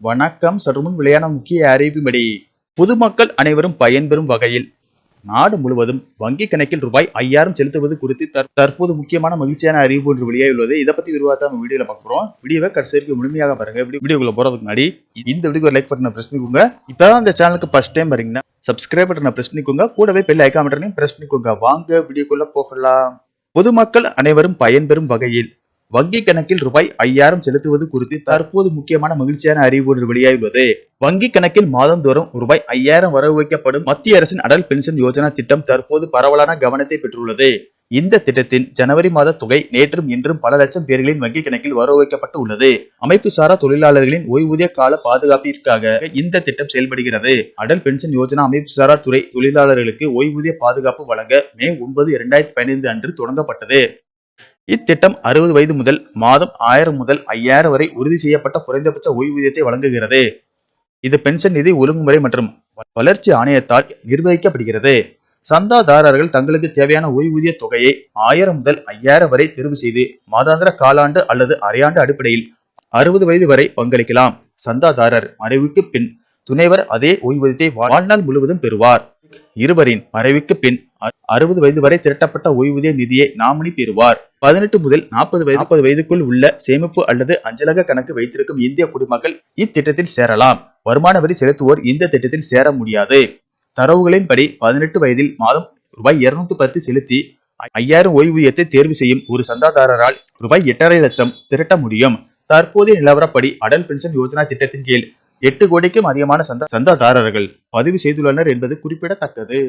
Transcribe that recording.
வணக்கம். சற்றுமுன் வெளியான முக்கிய அறிவிப்படி பொதுமக்கள் அனைவரும் பயன்பெறும் வகையில் நாடு முழுவதும் வங்கி கணக்கில் ரூபாய் ஐயாயிரம் செலுத்துவது குறித்து தற்- தற்போது முக்கியமான மகிழ்ச்சியான அறிவு ஒன்று வெளியாகியுள்ளது. இதை பத்தி விரிவாக நம்ம வீடியோல பார்க்குறோம் வீடியோவை கடைசி வரைக்கும் முழுமையாக பாருங்க. வீடியோக்குள்ள போறதுக்கு முன்னாடி இந்த வீடியோ லைக் பட்டனை பிரஸ் பண்ணிக்கோங்க. இப்பதான் இந்த சேனலுக்கு ஃபர்ஸ்ட் டைம் வரீங்கன்னா சப்ஸ்கிரைப் பட்டனை பிரஸ் பண்ணிக்கோங்க. கூடவே பெல் ஐக்கான் பட்டனையும் பிரஸ் பண்ணிக்கோங்க. வாங்க வீடியோக்குள்ள போகலாம். பொதுமக்கள் அனைவரும் பயன்பெறும் வகையில் வங்கி கணக்கில் ரூபாய் ஐயாயிரம் செலுத்துவது குறித்து தற்போது முக்கியமான மகிழ்ச்சியான அறிவு ஒன்று வெளியாகியுள்ளது. வங்கி கணக்கில் மாதந்தோறும் ரூபாய் ஐயாயிரம் வரவு வைக்கப்படும் மத்திய அரசின் அடல் பென்ஷன் யோஜனா திட்டம் தற்போது பரவலான கவனத்தை பெற்றுள்ளது. இந்த திட்டத்தின் ஜனவரி மாத தொகை நேற்றும் இன்றும் பல லட்சம் பேர்களின் வங்கி கணக்கில் வரவு வைக்கப்பட்டு உள்ளது. அமைப்பு சாரா தொழிலாளர்களின் ஓய்வூதிய கால பாதுகாப்பிற்காக இந்த திட்டம் செயல்படுகிறது. அடல் பென்ஷன் யோஜனா அமைப்பு சாரா துறை தொழிலாளர்களுக்கு ஓய்வூதிய பாதுகாப்பு வழங்க மே ஒன்பது இரண்டாயிரத்தி பதினைந்து அன்று தொடங்கப்பட்டது. இத்திட்டம் அறுபது வயது முதல் மாதம் ஆயிரம் முதல் ஐயாயிரம் வரை உறுதி செய்யப்பட்ட குறைந்தபட்ச ஓய்வூதியத்தை வழங்குகிறது. இது பென்ஷன் நிதி ஒழுங்குமுறை மற்றும் வளர்ச்சி ஆணையத்தால் நிர்வகிக்கப்படுகிறது. சந்தாதாரர்கள் தங்களுக்கு தேவையான ஓய்வூதிய தொகையை ஆயிரம் முதல் ஐயாயிரம் வரை தேர்வு செய்து மாதாந்திர காலாண்டு அல்லது அரையாண்டு அடிப்படையில் அறுபது வயது வரை பங்களிக்கலாம். சந்தாதாரர் மறைவுக்கு பின் துணைவர் அதே ஓய்வூதியத்தை வாழ்நாள் முழுவதும் பெறுவார். இருவரின் மறைவுக்கு பின் அறுபது வயது வரை திரட்டப்பட்ட ஓய்வூதிய நிதியை நாமினி பெறுவார். பதினெட்டு முதல் நாற்பது வயது நாற்பது வயதுக்குள் உள்ள சேமிப்பு அல்லது அஞ்சலக கணக்கு வைத்திருக்கும் இந்திய குடிமக்கள் இத்திட்டத்தில் சேரலாம். வருமான வரி செலுத்துவோர் இந்த திட்டத்தில் சேர முடியாது. தரவுகளின்படி பதினெட்டு வயதில் மாதம் ரூபாய் இருநூத்தி பத்து செலுத்தி ஐயாயிரம் ஓய்வூதியத்தை தேர்வு செய்யும் ஒரு சந்தாதாரரால் ரூபாய் எட்டரை லட்சம் திரட்ட முடியும். தற்போதைய நிலவரப்படி அடல் பென்ஷன் யோஜனா திட்டத்தின் கீழ் எட்டு கோடிக்கும் அதிகமான சந்தா சந்தாதாரர்கள் பதிவு செய்துள்ளனர் என்பது குறிப்பிடத்தக்கது.